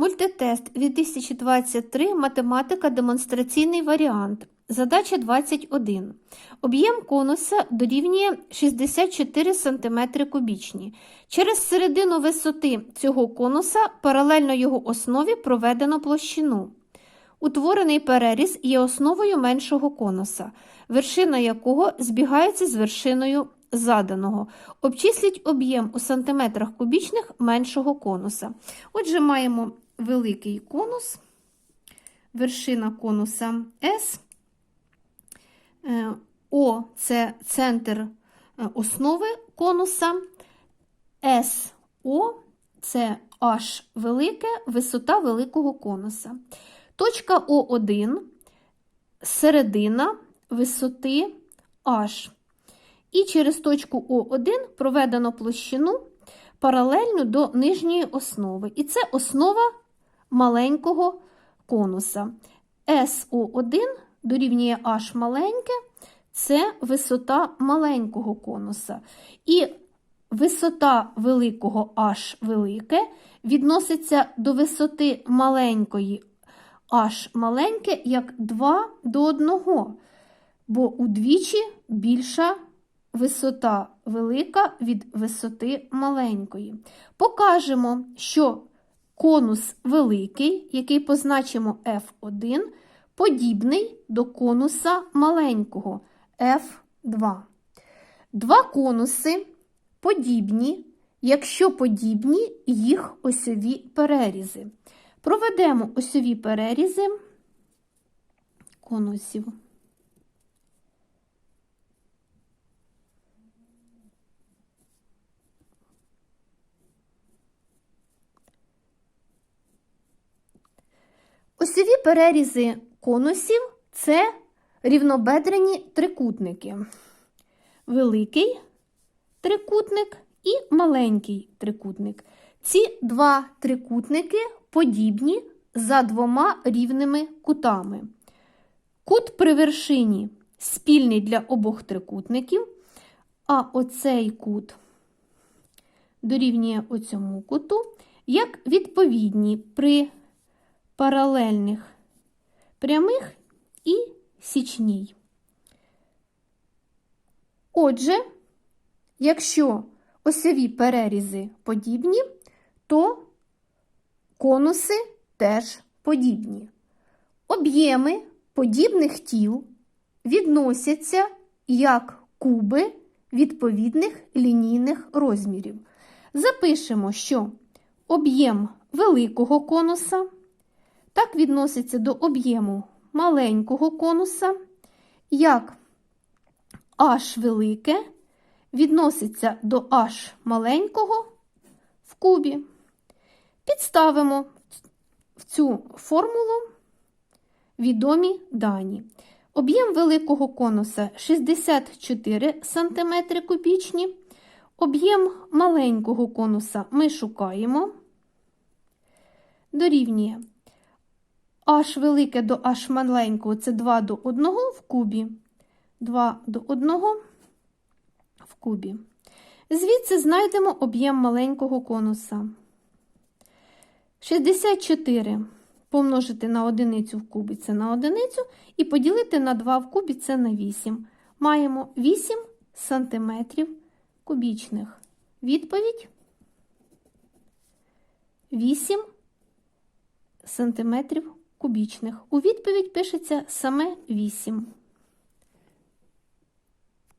Мультитест 2023. Математика. Демонстраційний варіант. Задача 21. Об'єм конуса дорівнює 64 см кубічні. Через середину висоти цього конуса паралельно його основі проведено площину. Утворений переріз є основою меншого конуса, вершина якого збігається з вершиною заданого. Обчисліть об'єм у сантиметрах кубічних меншого конуса. Отже, маємо великий конус, вершина конуса S. Е, О це центр е, основи конуса. СО це H велике, висота великого конуса. Точка О1 середина висоти H. І через точку О1 проведено площину паралельну до нижньої основи. І це основа маленького конуса. СО1 дорівнює H маленьке, це висота маленького конуса. І висота великого H велике відноситься до висоти маленької H маленьке як 2 до 1, бо удвічі більша висота велика від висоти маленької. Покажемо, що конус великий, який позначимо F1, подібний до конуса маленького F2. Два конуси подібні, якщо подібні їх осьові перерізи. Проведемо осьові перерізи конусів. Осьові перерізи конусів це рівнобедрені трикутники. Великий трикутник і маленький трикутник. Ці два трикутники подібні за двома рівними кутами. Кут при вершині спільний для обох трикутників, а оцей кут дорівнює оцьому куту, як відповідні при паралельних прямих і січній. Отже, якщо осьові перерізи подібні, то конуси теж подібні. Об'єми подібних тіл відносяться як куби відповідних лінійних розмірів. Запишемо, що об'єм великого конуса так відноситься до об'єму маленького конуса, як h велике відноситься до h маленького в кубі. Підставимо в цю формулу відомі дані. Об'єм великого конуса 64 см кубічні. Об'єм маленького конуса ми шукаємо. Дорівнює h велике до h маленького це 2 до 1 в кубі. 2 до 1 в кубі. Звідси знайдемо об'єм маленького конуса. 64 помножити на одиницю в кубі це на одиницю, і поділити на 2 в кубі це на 8. Маємо 8 сантиметрів кубічних. Відповідь 8 сантиметрів кубічних. У відповідь пишеться саме 8.